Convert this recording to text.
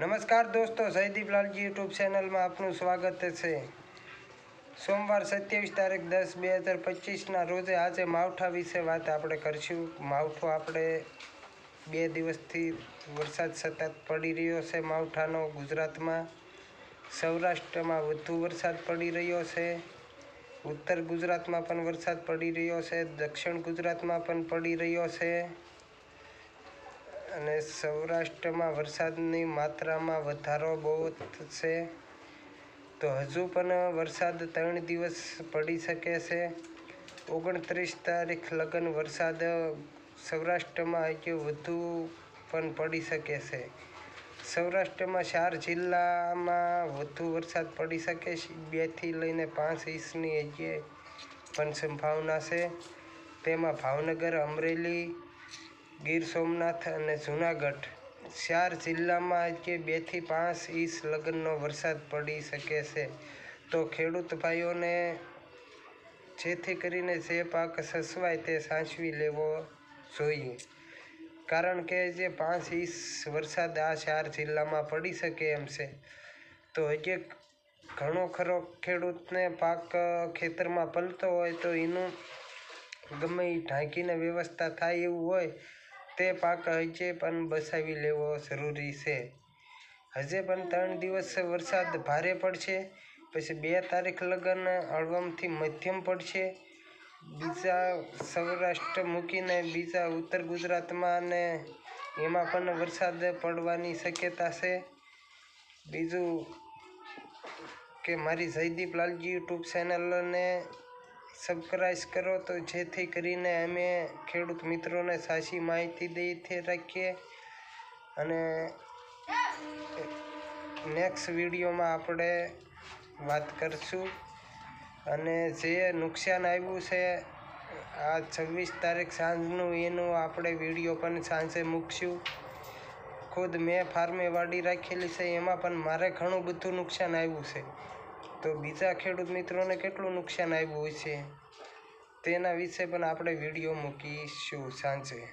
નમસ્કાર દોસ્તો, જયદીપ લાલજી યુટ્યુબ ચેનલમાં આપનું સ્વાગત છે. સોમવાર સત્યાવીસ તારીખ દસ બે હજાર પચીસના રોજે આજે માવઠા વિશે વાત આપણે કરીશું. માવઠો આપણે બે દિવસથી વરસાદ સતત પડી રહ્યો છે માવઠાનો. ગુજરાતમાં, સૌરાષ્ટ્રમાં વધુ વરસાદ પડી રહ્યો છે. ઉત્તર ગુજરાતમાં પણ વરસાદ પડી રહ્યો છે. દક્ષિણ ગુજરાતમાં પણ પડી રહ્યો છે. અને સૌરાષ્ટ્રમાં વરસાદની માત્રામાં વધારો બહુ થશે તો હજુ પણ વરસાદ ત્રણ દિવસ પડી શકે છે. ઓગણત્રીસ તારીખ લગન વરસાદ સૌરાષ્ટ્રમાં હજી વધુ પણ પડી શકે છે. સૌરાષ્ટ્રમાં ચાર જિલ્લામાં વધુ વરસાદ પડી શકે છે. બેથી લઈને પાંચ ઇંચની હજી પણ સંભાવના છે. તેમાં ભાવનગર, અમરેલી ગીર સોમનાથ અને જૂનાગઢ. ચાર જિલ્લામાં કે બેથી પાંચ ઇંચ લગ્નનો વરસાદ પડી શકે છે. તો ખેડૂત ભાઈઓને જેથી કરીને જે પાક સસવાય તે સાચવી લેવો જોઈએ. કારણ કે જે પાંચ ઇંચ વરસાદ આ ચાર જિલ્લામાં પડી શકે એમ છે. તો હજી ઘણો ખરો ખેડૂતને પાક ખેતરમાં પલતો હોય તો એનું ગમે એ ઢાંકીને વ્યવસ્થા થાય એવું હોય તે પાક હજે પણ બચાવી લેવો જરૂરી છે. હજે પણ ત્રણ દિવસ વરસાદ ભારે પડશે, પછી બે તારીખ લગન હળવમથી મધ્યમ પડશે. બીજા સૌરાષ્ટ્ર મૂકીને બીજા ઉત્તર ગુજરાતમાં અને એમાં પણ વરસાદ પડવાની શક્યતા છે. બીજું કે મારી જયદીપ લાલજી યુટ્યુબ ચેનલને સબસ્ક્રાઈબ કરો તો જેથી કરીને અમે ખેડૂત મિત્રોને સાચી માહિતી દઈથી રાખીએ. અને નેક્સ્ટ વિડીયોમાં આપણે વાત કરશું. અને જે નુકસાન આવ્યું છે, આ છવ્વીસ તારીખ સાંજનું એનું આપણે વીડિયો પણ સાંજે મૂકશું. ખુદ મેં ફાર્મે વાડી રાખેલી છે, એમાં પણ મારે ઘણું બધું નુકસાન આવ્યું છે. તો બીજા ખેડૂત મિત્રોને કેટલું નુકસાન આવ્યું હોય છે? તેના વિશે પણ આપણે વીડિયો મૂકીશું સાંજે.